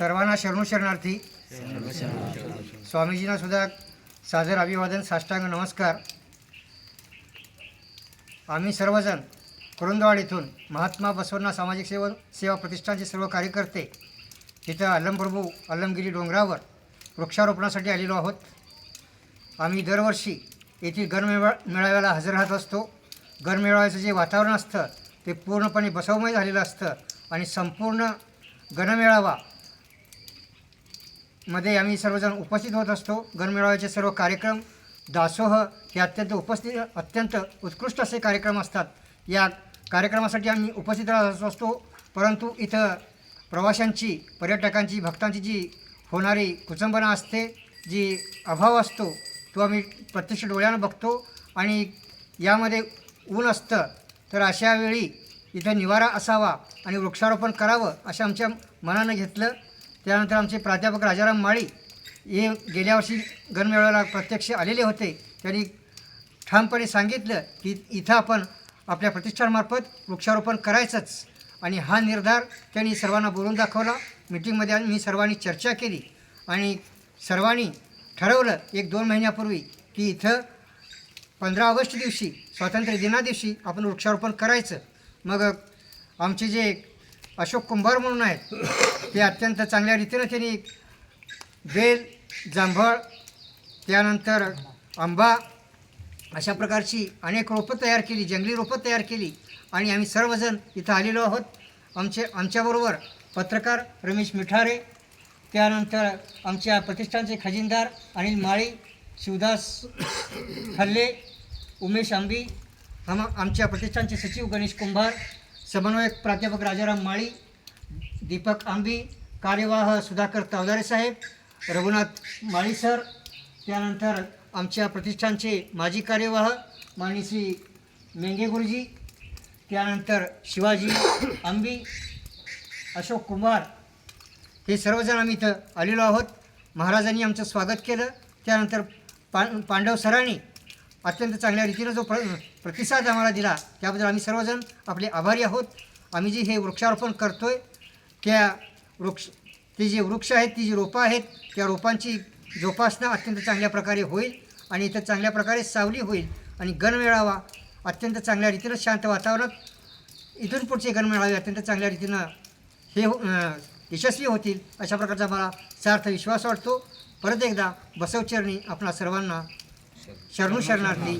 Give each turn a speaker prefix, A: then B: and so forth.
A: सर्वांना शरणू शरणार्थी. स्वामीजींना सुद्धा सादर अभिवादन साष्टांग नमस्कार. आम्ही सर्वजण कुरुंदवाड येथून महात्मा बसवण्णा सामाजिक सेवा सेवा प्रतिष्ठानचे सर्व कार्यकर्ते इथं अलमप्रभू अलमगिरी डोंगरावर वृक्षारोपणासाठी आलेलो आहोत. आम्ही दरवर्षी येथील गणमेळा मेळाव्याला हजर राहत असतो. गणमेळाव्याचं जे वातावरण असतं ते पूर्णपणे बसवमय झालेलं असतं आणि संपूर्ण गणमेळावा मध्ये आम्ही सर्वजण उपस्थित होत असतो. गणमेळाव्याचे सर्व कार्यक्रम दासोह हे अत्यंत उपस्थित अत्यंत उत्कृष्ट असे कार्यक्रम असतात. या कार्यक्रमासाठी आम्ही उपस्थित राहत असतो. परंतु इथं प्रवाशांची पर्यटकांची भक्तांची जी होणारी कुचंबना असते जी अभाव असतो तो आम्ही प्रत्यक्ष डोळ्यानं बघतो. आणि यामध्ये ऊन असतं तर अशा वेळी इथं निवारा असावा आणि वृक्षारोपण करावं असं आमच्या मनानं घेतलं. त्यानंतर आमचे प्राध्यापक राजाराम माळी हे गेल्या वर्षी गणमेळाव्याला प्रत्यक्ष आलेले होते. त्यांनी ठामपणे सांगितलं की इथं आपण आपल्या प्रतिष्ठानमार्फत वृक्षारोपण करायचंच आणि हा निर्धार त्यांनी सर्वांना बोलून दाखवला. मिटिंगमध्ये मी सर्वांनी चर्चा केली आणि सर्वांनी ठरवलं एक दोन महिन्यापूर्वी की इथं पंधरा ऑगस्ट दिवशी स्वातंत्र्य दिनादिवशी आपण वृक्षारोपण करायचं. मग आमचे जे अशोक कुंभार म्हणून आहेत. ते अत्यंत चांगल्या रीतीनं त्यांनी बेल जांभळ त्यानंतर आंबा अशा प्रकारची अनेक रोपं तयार केली जंगली रोपं तयार केली आणि आम्ही सर्वजण इथं आलेलो आहोत. आमचे आमच्याबरोबर पत्रकार रमेश मिठारे त्यानंतर आमच्या प्रतिष्ठानचे खजिनदार अनिल माळी शिवदास हल्ले उमेश आंबी हम आमच्या प्रतिष्ठानचे सचिव गणेश कुंभार समन्वयक प्राध्यापक राजाराम माळी दीपक आंबी कार्यवाह सुधाकर तावदारे साहेब रघुनाथ माळी सर त्यानंतर आमच्या प्रतिष्ठानचे माजी कार्यवाह माननीय श्री मेंगे गुरुजी त्यानंतर शिवाजी आंबी अशोक कुंभार हे सर्वजण आम्ही इथं आलेलो आहोत. महाराजांनी आमचं स्वागत केलं. त्यानंतर पा पांडव सरांनी अत्यंत चांगल्या रीतीनं जो प्र प्रतिसाद आम्हाला दिला त्याबद्दल आम्ही सर्वजण आपले आभारी आहोत. आम्ही जे हे वृक्षारोपण करतो आहे त्या वृक्ष ती जी वृक्ष आहेत ती जी रोपं आहेत त्या रोपांची जोपासना अत्यंत चांगल्या प्रकारे होईल आणि इथं चांगल्या प्रकारे सावली होईल आणि गणमेळावा अत्यंत चांगल्या रीतीनं शांत वातावरणात इथून पुढचे गणमेळावे अत्यंत चांगल्या रीतीनं हे हो- यशस्वी होतील अशा प्रकारचा मला सार्थ विश्वास वाटतो. परत एकदा बसवचरणी आपणा सर्वांना शरणू शरणार्थी